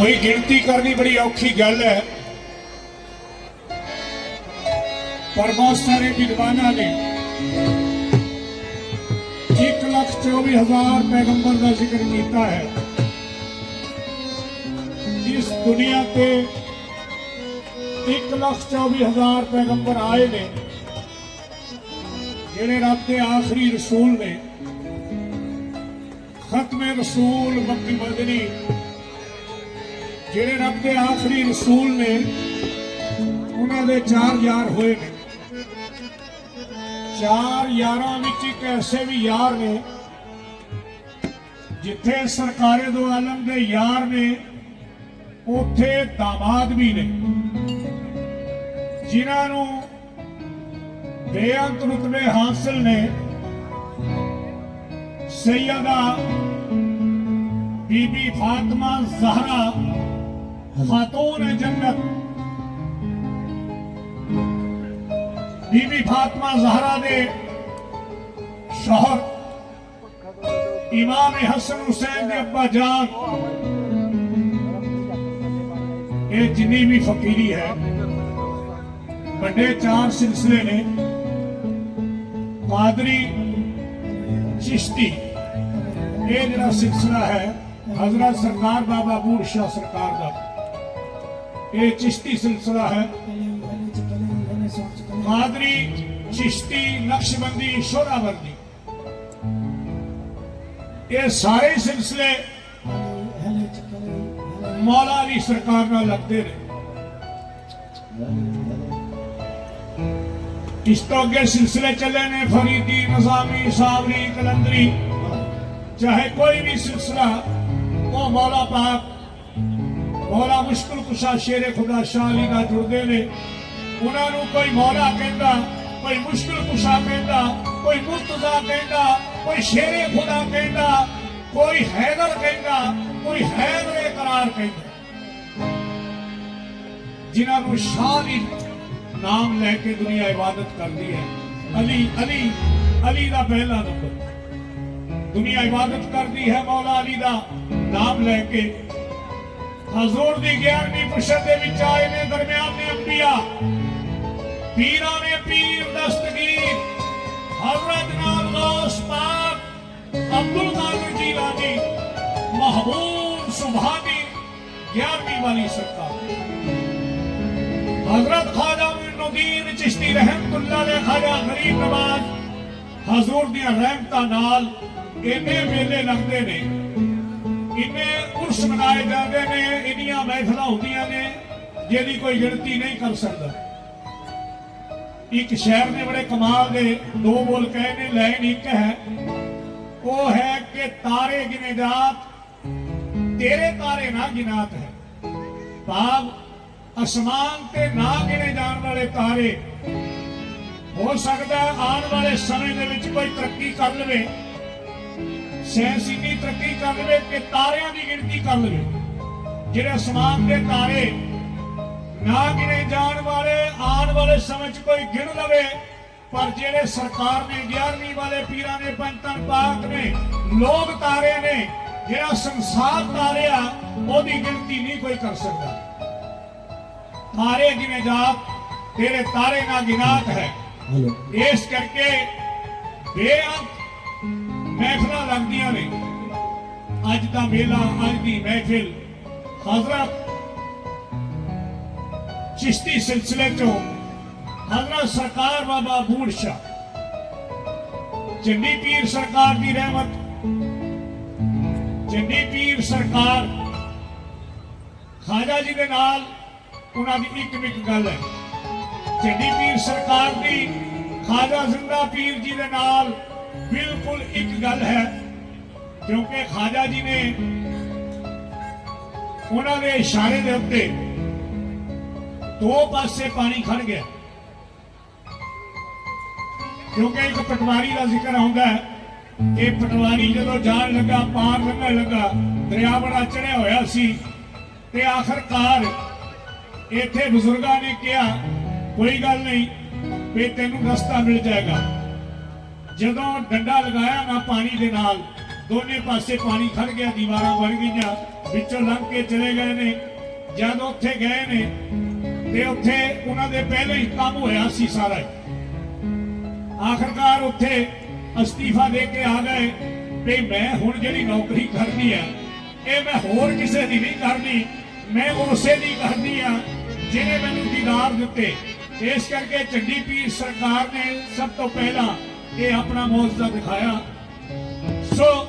ਕੋਈ ਗਿਣਤੀ ਕਰਨੀ ਬੜੀ ਔਖੀ ਗੱਲ ਹੈ ਪਰ ਬਹੁਤ ਸਾਰੇ ਵਿਦਵਾਨਾਂ ਨੇ 1 ਲੱਖ 24 ਹਜ਼ਾਰ ਪੈਗੰਬਰ ਦਾ ਜ਼ਿਕਰ ਕੀਤਾ ਹੈ ਇਸ ਦੁਨੀਆ ਤੇ 1 ਲੱਖ 24 ਹਜ਼ਾਰ ਪੈਗੰਬਰ ਆਏ ਨੇ ਜਿਹੜੇ ਰੱਬ ਦੇ ਆਖਰੀ ਰਸੂਲ ਨੇ ਖਤਮੇ ਰਸੂਲ ਮੱਕੀ ਮਦਨੀ ਜਿਹੜੇ ਰੱਬ ਦੇ ਆਖਰੀ ਰਸੂਲ ਨੇ, ਉਹਨਾਂ ਦੇ ਚਾਰ ਯਾਰ ਹੋਏ ਨੇ। ਚਾਰ ਯਾਰਾਂ ਵਿੱਚ ਇੱਕ ਐਸੇ ਵੀ ਯਾਰ ਨੇ, ਜਿੱਥੇ ਸਰਕਾਰੇ ਦੋ ਆਲਮ ਦੇ ਯਾਰ ਨੇ, ਉੱਥੇ ਦਾਮਾਦ ਵੀ ਨੇ। ਜਿਨ੍ਹਾਂ ਨੂੰ ਬੇਅੰਤ ਰੁਤਬੇ ਹਾਸਲ ਨੇ, ਸੈਯਦਾ ਬੀਬੀ ਫਾਤਮਾ ਜ਼ਹਰਾ خاتون جنت۔ بی بی فاطمہ زہرا دے شوہر۔ امام حسن حسین دے ابا جان۔ یہ جنی بھی فقیری ہے۔ بڑے چار سلسلے نے قادری چشتی۔ یہ جڑا سلسلہ ہے حضرت سرکار بابا بوڑھ شاہ سرکار کا یہ چشتی سلسلہ ہے۔ مادری چشتی نقش بندی شورا بندی یہ سارے سلسلے مولا علی سرکار نہ لگتے رہے۔ اس تو اگے سلسلے چلے نے فریدی نظامی سابری کلندری چاہے کوئی بھی سلسلہ وہ مولا پاک ਮੌਲਾ ਮੁਸ਼ਕਲ ਕੁਸ਼ਾ ਸ਼ੇਰੇ ਖੁਦਾ ਸ਼ਾਹ ਅਲੀ ਨਾਲ ਜੁੜਦੇ ਨੇ। ਉਹਨਾਂ ਨੂੰ ਕੋਈ ਮੌਲਾ ਕਹਿੰਦਾ, ਕੋਈ ਮੁਸ਼ਕਲ ਕੁਸ਼ਾ ਕਹਿੰਦਾ, ਕੋਈ ਮੁਰਤਜ਼ਾ ਕਹਿੰਦਾ, ਕੋਈ ਸ਼ੇਰੇ ਖੁਦਾ ਕਹਿੰਦਾ, ਕੋਈ ਹੈਦਰ ਕਹਿੰਦਾ, ਕੋਈ ਹੈਦਰੇ ਕਰਾਰ ਕਹਿੰਦਾ। ਜਿਨ੍ਹਾਂ ਨੂੰ ਸ਼ਾਹ ਦੀ ਨਾਮ ਲੈ ਕੇ ਦੁਨੀਆ ਇਬਾਦਤ ਕਰਦੀ ਹੈ, ਅਲੀ ਅਲੀ ਅਲੀ ਦਾ ਪਹਿਲਾ ਨੰਬਰ। ਦੁਨੀਆ ਇਬਾਦਤ ਕਰਦੀ ਹੈ ਮੌਲਾ ਅਲੀ ਦਾ ਨਾਮ ਲੈ ਕੇ। حضور دی گیارہویں پشت دے بچائے آئے نے درمیان نے انبیاء پیراں نے پیر دستگیر حضرت نام غوث پاک عبدالقادر جیلانی، محبوب، سبحانی، گیارہویں والی سکتا حضرت خادم نگیر چشتی رحمت اللہ لے خواجہ غریب نواز، حضور دیاں رحمتہ نال اینے میلے لگنے نہیں ਇੰਨੇ ਉਰਸ ਮਨਾਏ ਜਾਂਦੇ ਨੇ, ਇੰਨੀਆਂ ਮਹਿਫਲਾਂ ਹੁੰਦੀਆਂ ਨੇ, ਜਿਹਦੀ ਕੋਈ ਗਿਣਤੀ ਨਹੀਂ ਕਰ ਸਕਦਾ। ਇੱਕ ਸ਼ਹਿਰ ਨੇ ਬੜੇ ਕਮਾਲ ਦੇ ਦੋ ਬੋਲ ਕਹੇ ਨੇ, ਲਾਈਨ ਇੱਕ ਹੈ, ਉਹ ਹੈ ਕਿ ਤਾਰੇ ਗਿਨੇ ਜਾਤ, ਤੇਰੇ ਤਾਰੇ ਨਾ ਗਿਨਾਤ ਹੈ। ਭਾਵ ਅਸਮਾਨ ਤੇ ਨਾ ਗਿਣੇ ਜਾਣ ਵਾਲੇ ਤਾਰੇ, ਹੋ ਸਕਦਾ ਆਉਣ ਵਾਲੇ ਸਮੇਂ ਦੇ ਵਿੱਚ ਕੋਈ ਤਰੱਕੀ ਕਰ ਲਵੇ। ਸਾਇੰਸ ਇੰਨੀ ਤਰੱਕੀ ਕਰ ਲਵੇ ਕਿ ਤਾਰਿਆਂ ਦੀ ਗਿਣਤੀ ਕਰ ਲਵੇ। ਜਿਹੜੇ ਅਸਮਾਨ ਦੇ ਤਾਰੇ ਨਾ ਗਿਣੇ ਜਾਣ ਵਾਲੇ ਆਉਣ ਵਾਲੇ ਸਮੇਂ 'ਚ ਕੋਈ ਗਿਣ ਲਵੇ ਪਰ ਜਿਹੜੇ ਸਰਕਾਰ ਨੇ 11ਵੀਂ ਵਾਲੇ ਪੀਰਾਂ ਦੇ ਪੰਜਤਨ ਪਾਕ ਨੇ ਲੋਕ ਤਾਰੇ ਨੇ ਜਿਹੜਾ ਸੰਸਾਰ ਤਾਰੇ ਆ ਉਹਦੀ ਗਿਣਤੀ ਨਹੀਂ ਕੋਈ ਕਰ ਸਕਦਾ। ਤਾਰੇ ਗਿਨੇ ਜਾਤ ਤੇਰੇ ਤਾਰੇ ਨਾ ਗਿਨਾਤ ਹੈ। ਇਸ ਕਰਕੇ ਬੇਅੰਤ ਮਹਿਫਲਾਂ ਲੱਗਦੀਆਂ ਨੇ। ਅੱਜ ਦਾ ਮੇਲਾ, ਅੱਜ ਦੀ ਮਹਿਫਿਲ। ਹਜ਼ਰਤ ਚਿਸ਼ਤੀ ਸਿਲਸਿਲੇ ਤੋਂ ਹਜ਼ਰਤ ਸਰਕਾਰ ਬਾਬਾ ਬੂੜ ਸ਼ਾਹ, ਚੰਡੀ ਪੀਰ ਸਰਕਾਰ ਦੀ ਰਹਿਮਤ, ਚੰਡੀ ਪੀਰ ਸਰਕਾਰ ਖਾਜਾ ਜੀ ਦੇ ਨਾਲ ਉਹਨਾਂ ਦੀ ਇੱਕ ਇੱਕ ਗੱਲ ਹੈ। ਚੰਡੀ ਪੀਰ ਸਰਕਾਰ ਦੀ, ਖਾਜਾ ਜ਼ਿੰਦਾ ਪੀਰ ਜੀ ਦੇ ਨਾਲ ਬਿਲਕੁਲ ਇੱਕ ਗੱਲ ਹੈ, ਕਿਉਂਕਿ ਖਾਜਾ ਜੀ ਨੇ ਉਹਨਾਂ ਦੇ ਇਸ਼ਾਰੇ ਦੇ ਉੱਤੇ ਦੋ ਪਾਸੇ ਪਾਣੀ ਖੜ ਗਿਆ। ਕਿਉਂਕਿ ਇੱਕ ਪਟਵਾਰੀ ਦਾ ਜ਼ਿਕਰ ਆਉਂਦਾ ਹੈ ਕਿ ਪਟਵਾਰੀ ਜਦੋਂ ਜਾਣ ਲੱਗਾ, ਪਾਰ ਲੰਘਣ ਲੱਗਾ, ਦਰਿਆ ਬੜਾ ਚੜਿਆ ਹੋਇਆ ਸੀ ਤੇ ਆਖਰਕਾਰ ਇੱਥੇ ਬਜ਼ੁਰਗਾਂ ਨੇ ਕਿਹਾ, ਕੋਈ ਗੱਲ ਨਹੀਂ, ਵੀ ਤੈਨੂੰ ਰਸਤਾ ਮਿਲ ਜਾਏਗਾ। ਜਦੋਂ ਡੰਡਾ ਲਗਾਇਆ ਨਾ ਪਾਣੀ ਦੇ ਨਾਲ, ਦੋਨੇ ਪਾਸੇ ਪਾਣੀ ਖੜ ਗਿਆ, ਦੀਵਾਰਾਂ ਬਣ ਗਈਆਂ, ਵਿੱਚੋਂ ਲੰਘ ਕੇ ਚਲੇ ਗਏ ਨੇ ਜਦ ਉੱਥੇ ਗਏ ਨੇ, ਤੇ ਉੱਥੇ ਉਹਨਾਂ ਦੇ ਪਹਿਲੇ ਹੀ ਕੰਮ ਹੋਇਆ ਸੀ ਸਾਰਾ ਹੀ। ਆਖਰਕਾਰ ਉੱਥੇ ਅਸਤੀਫਾ ਦੇ ਕੇ ਆ ਗਏ ਵੀ ਮੈਂ ਹੁਣ ਜਿਹੜੀ ਨੌਕਰੀ ਕਰਨੀ ਆ, ਇਹ ਮੈਂ ਹੋਰ ਕਿਸੇ ਦੀ ਨਹੀਂ ਕਰਨੀ, ਮੈਂ ਉਸੇ ਦੀ ਕਰਨੀ ਆ ਜਿਹਨੇ ਮੈਨੂੰ ਦੀਦਾਰ ਦਿੱਤੇ ਇਸ ਕਰਕੇ ਚੰਡੀ ਪੀਰ ਸਰਕਾਰ ਨੇ ਸਭ ਤੋਂ ਪਹਿਲਾਂ ਇਹ ਆਪਣਾ ਮੌਜੂਦਾ ਦਿਖਾਇਆ। ਸੋ,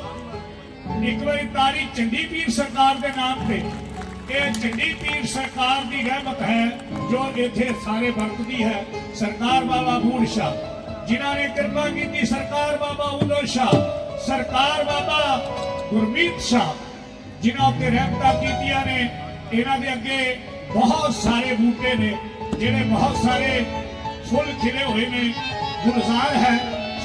ਇੱਕ ਵਾਰੀ ਤਾਰੀ ਚੰਡੀ ਪੀਰ ਸਰਕਾਰ ਦੇ ਨਾਮ ਤੇ। ਇਹ ਚੰਡੀ ਪੀਰ ਸਰਕਾਰ ਦੀ ਰਹਿਮਤ ਹੈ, ਜੋ ਇੱਥੇ ਸਾਰੇ ਵਰਤਦੀ ਹੈ। ਸਰਕਾਰ ਬਾਬਾ ਬੂੜ ਸ਼ਾਹ। ਜਿਨ੍ਹਾਂ ਨੇ ਕਿਰਪਾ ਕੀਤੀ ਸਰਕਾਰ ਬਾਬਾ ਉਦੋ ਸ਼ਾਹ, ਸਰਕਾਰ ਬਾਬਾ ਗੁਰਮੀਤ ਸ਼ਾਹ। ਜਿਨ੍ਹਾਂ ਉੱਤੇ ਰਹਿਮਤਾਂ ਕੀਤੀਆਂ ਨੇ, ਇਹਨਾਂ ਦੇ ਅੱਗੇ ਬਹੁਤ ਸਾਰੇ ਬੂਟੇ ਨੇ, ਜਿਹੜੇ ਬਹੁਤ ਸਾਰੇ ਫੁੱਲ ਖਿਲੇ ਹੋਏ ਨੇ। ਗੁਲਜ਼ਾਰ ਹੈ।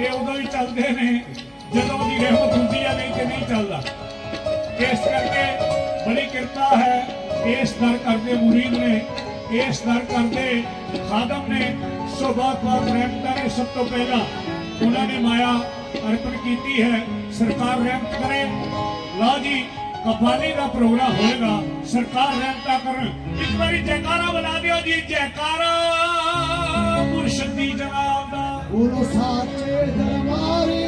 ਇਹ ਉਦੋਂ ਹੀ ਚੱਲਦੇ ਨੇ, ਜਦੋਂ ਦੀ ਰਹਿਮਤ ਹੁੰਦੀ ਹੈ ਨਹੀਂ ਤੇ ਨਹੀਂ ਚੱਲਦਾ। ਇਸ ਕਰਕੇ ਬੜੀ ਕਿਰਪਾ ਹੈ, ਇਸ ਦਰ ਕਰਦੇ ਮੁਰੀਦ ਨੇ, ਇਸ ਦਰ ਕਰਦੇ ਖਾਦਮ ਨੇ, ਸੋ ਬਹੁਤ ਬਹੁਤ ਰਹਿਮਤਾਂ ਨੇ ਸਭ ਤੋਂ ਪਹਿਲਾਂ ਉਹਨਾਂ ਨੇ ਮਾਇਆ ਅਰਪਣ ਕੀਤੀ ਹੈ। ਸਰਕਾਰ ਰਹਿਮਤ ਕਰੇ। ਲਓ ਜੀ ਕਫਾਨੀ ਦਾ ਪ੍ਰੋਗਰਾਮ ਹੋਏਗਾ। ਸਰਕਾਰ ਰਹਿਮਤਾ ਕਰਨ। ਇੱਕ ਵਾਰੀ ਜੈਕਾਰਾ ਬੁਲਾ ਦਿਓ ਜੀ, ਜੈਕਾਰਾ ਮੁਰਸ਼ਦ ਦੀ ਜਨਾਬ ਦਾ। ગુરુ સાચે દરબારે.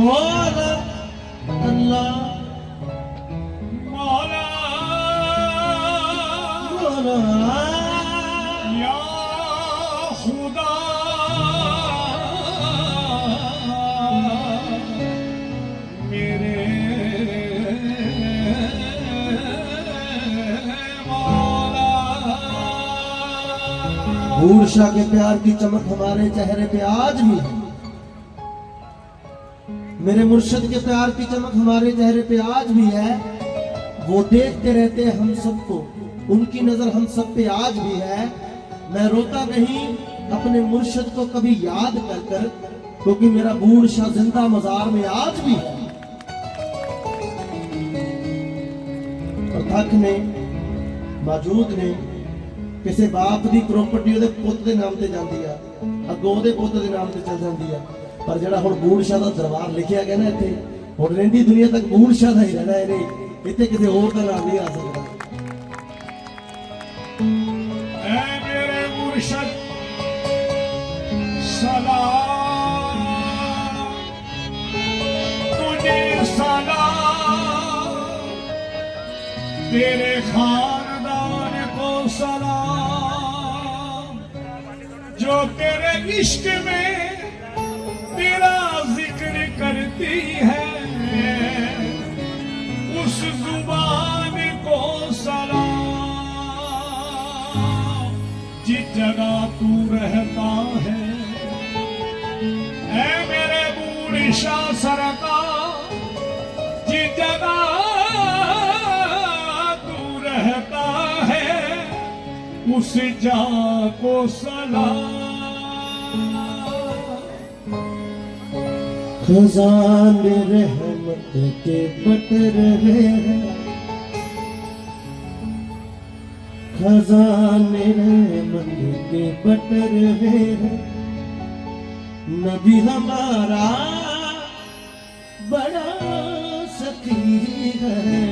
مولا اللہ مولا مولا یا خدا میرے مولا بھور شاہ کے پیار کی چمک ہمارے چہرے پہ آج بھی ہے میرے مرشد کے پیار کی چمک ہمارے چہرے پہ آج بھی ہے۔ وہ دیکھتے رہتے ہم سب کو۔ ان کی نظر ہم سب پہ آج بھی ہے۔ میں روتا نہیں، اپنے مرشد کو کبھی یاد کر کر، کیونکہ میرا بوڑھ شاہ زندہ مزار میں آج بھی ہے۔ اور تھک نے موجود نے کسی باپ کی پروپرٹی ਉਹਦੇ ਪੁੱਤ ਦੇ نام ਤੇ ਜਾਂਦੀ ਆ ਅੱਗੋਂ کے ਪੁੱਤ ਦੇ نام ਤੇ ਚਲ ਜਾਂਦੀ ਪਰ ਜਿਹੜਾ ਹੁਣ ਬੂੜ ਸ਼ਾਹ ਦਾ ਦਰਬਾਰ ਲਿਖਿਆ ਗਿਆ ਨਾ ਇੱਥੇ, ਹੁਣ ਰਹਿੰਦੀ ਦੁਨੀਆ ਤੱਕ ਬੂੜ ਸ਼ਾਹ ਦਾ ਹੀ ਰਹਿਣਾ ਇਹਨੇ, ਇੱਥੇ ਕਿਸੇ ਹੋਰ ਦਾ ਨਾਮ ਨਹੀਂ ਆ ਸਕਦਾ। ਤੇਰੇ ਖਾਨਦਾਨ ਕੋ ਸਲਾਮ। ਜੋ ਤੇਰੇ ਇਸ਼ਕ ਮੇਂ کرتی ہے۔ اس زبان کو سلام۔ جس جگہ تو رہتا ہے۔ اے میرے بوڑھی شاہ سرکار، جس جگہ تو رہتا ہے، اس جا کو سلام۔ خزان رحمت کے بٹ ہیں۔ خزان رحمت کے بٹ ہیں۔ نبی ہمارا بڑا سکی ہے۔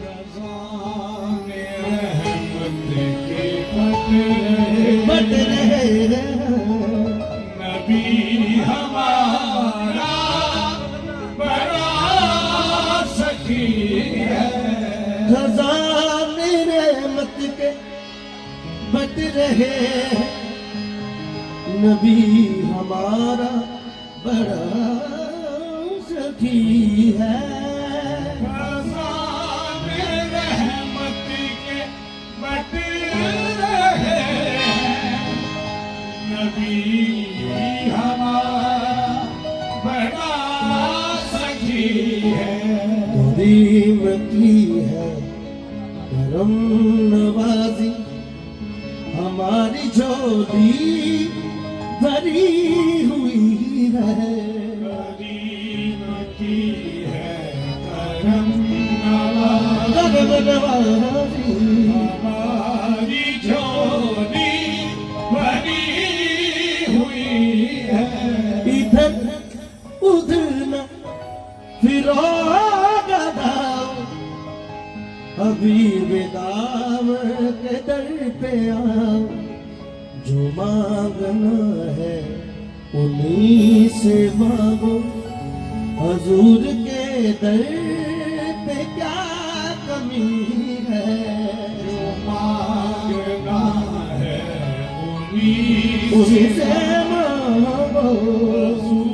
خزان رحمت کے بٹ رہے رحمت رہے نبی ہمارا بڑا سخی ہے۔ رحمت ہمارا بڑا سخی ہے۔ ہے۔ کرم نواز جھولی بھری ہوئی ہے۔ ہماری جھولی بھری ہوئی ہے۔ ادھر ادھر نہ پھرو ابھی بداو در پہ مانگنا ہے۔ انہی سے مانگو حضور کے در پہ کیا کمی ہے؟ جو مانگنا ہے انہی سے مانگو حضور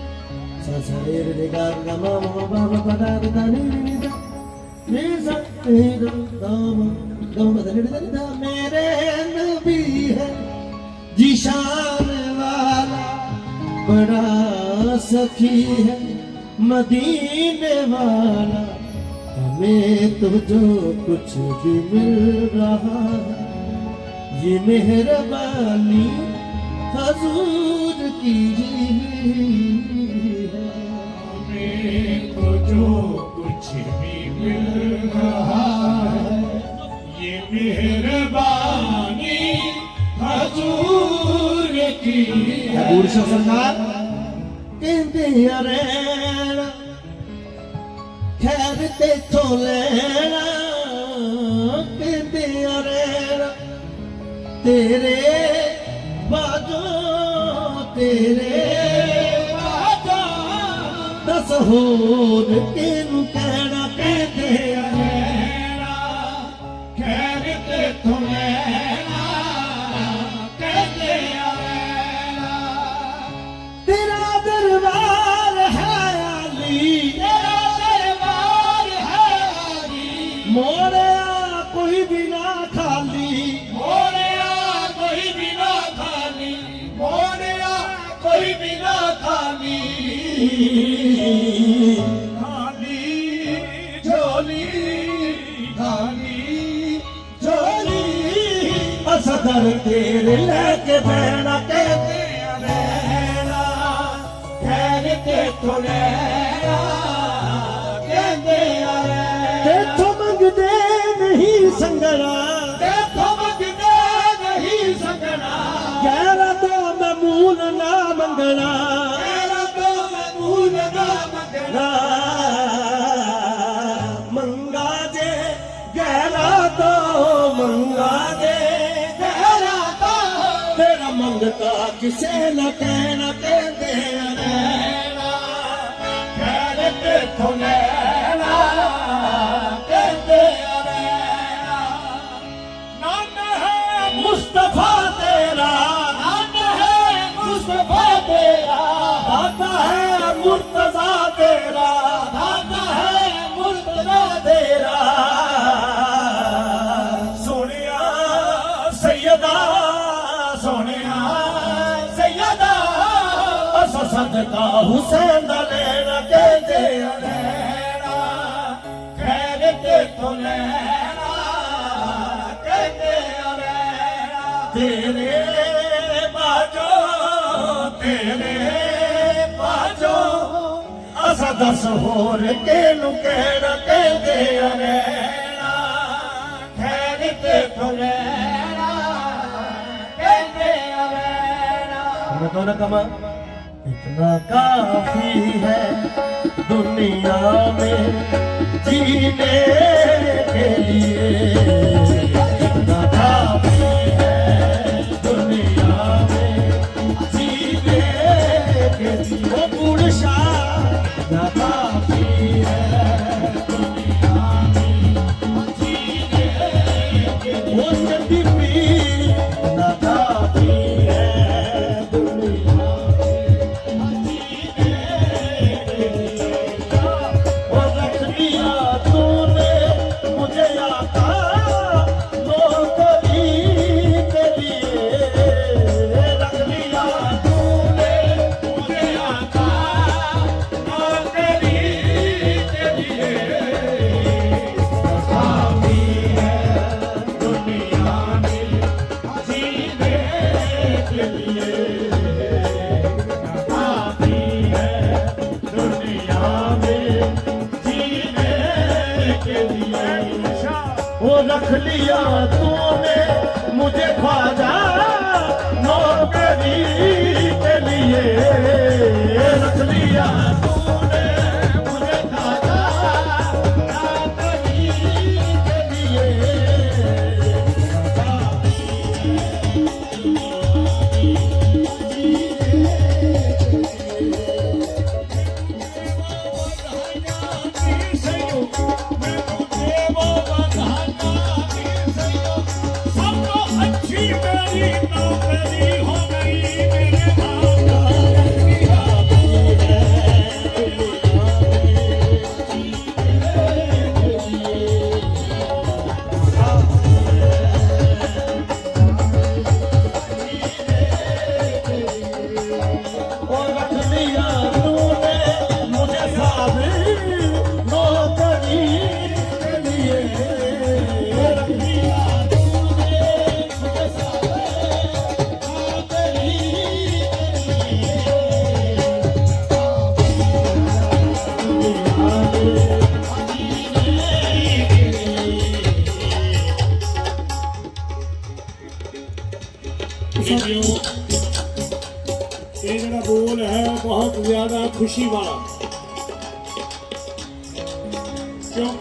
దామ గమ దని దని దా मेरे नबी है जिशान वाला बड़ा सखी है मदीने वाला हमें तो जो कुछ भी मिल रहा है ये मेहरबानी हजूर की है جو کچھ بھی تیرے بادوں تیرے दस होर കേരള ਕਿਸੇ ਨਾ ਕਹਿਣਾ ਹੁਸੈਨ ਦਾ ਲੈਣਾ ਕਹਿੰਦੇ ਆ ਲੈਣਾ ਖੈਰ ਕਿੱਥੋਂ ਲੈਣਾ, ਕਹਿੰਦੇ ਆ ਲੈਣਾ ਤੇਰੇ ਬਾਜੋ ਤੇਰੇ ਬਾਜੋ ਅਸਾਂ ਦਸ ਹੋਰ ਕਿਹਨੂੰ ਕਹਿਣਾ ਕਹਿੰਦੇ ਆ ਲੈਣਾ ਖੈਰ ਕਿੱਥੋਂ ਲੈਣਾ, ਕਹਿੰਦੇ ਆ ਲੈਣਾ ਮੈਂ ਤਾਂ ਨਾ ਕਮਾ اتنا کافی ہے دنیا میں جینے کے لیے۔ اتنا کافی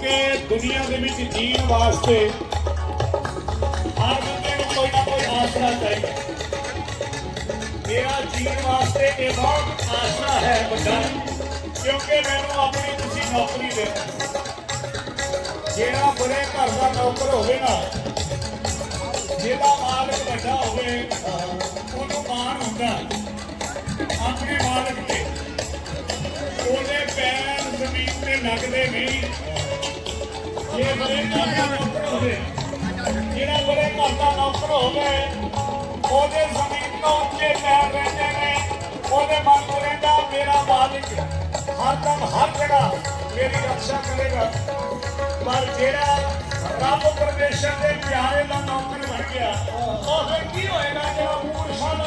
ਕਿਉਂਕਿ ਦੁਨੀਆ ਦੇ ਵਿੱਚ ਜੀਣ ਵਾਸਤੇ ਹਰ ਬੰਦੇ ਨੂੰ ਕੋਈ ਨਾ ਕੋਈ ਆਸਰਾ ਚਾਹੀਦਾ। ਮੇਰਾ ਜੀਣ ਵਾਸਤੇ ਇਹ ਬਹੁਤ ਆਸਰਾ ਹੈ ਵੱਡਾ, ਕਿਉਂਕਿ ਮੈਨੂੰ ਆਪਣੀ ਤੁਸੀਂ ਨੌਕਰੀ ਦੇ ਜਿਹੜਾ ਬੜੇ ਘਰ ਦਾ ਨੌਕਰ ਹੋਵੇ ਨਾ, ਜਿਹਦਾ ਮਾਲਕ ਵੱਡਾ ਹੋਵੇ, ਉਹਨੂੰ ਮਾਣ ਹੁੰਦਾ। ਆਪਣੇ ਮਾਲਕ ਤੇ। ਉਹਦੇ ਪੈਰ ਜ਼ਮੀਨ ਤੇ ਲੱਗਦੇ ਨਹੀਂ ਜੇ ਬੜੇ ਘਰ ਦਾ ਨੌਕਰ ਹੋਵੇ ਜਿਹੜਾ ਬੜੇ ਘਰ ਦਾ ਨੌਕਰ ਹੋਵੇ ਉਹਦੇ ਜ਼ਮੀਨ ਤੋਂ ਉੱਚੇ ਪੈਰ ਰਹਿੰਦੇ ਨੇ ਉਹਦੇ ਮਨ ਨੂੰ ਰਹਿੰਦਾ, ਮੇਰਾ ਮਾਲਿਕ। ਹਰ ਦਮ ਹਰ ਜਗ੍ਹਾ ਮੇਰੀ ਰੱਖਿਆ ਕਰੇਗਾ ਪਰ ਜਿਹੜਾ ਰੱਬ ਪਰਮੇਸ਼ਰ ਦੇ ਪਿਆਰੇ ਦਾ ਨੌਕਰ ਬਣ ਗਿਆ, ਉਹ ਫਿਰ ਕੀ ਹੋਏਗਾ ਜਿਹੜਾ ਮੂਰਖਾਂ ਦਾ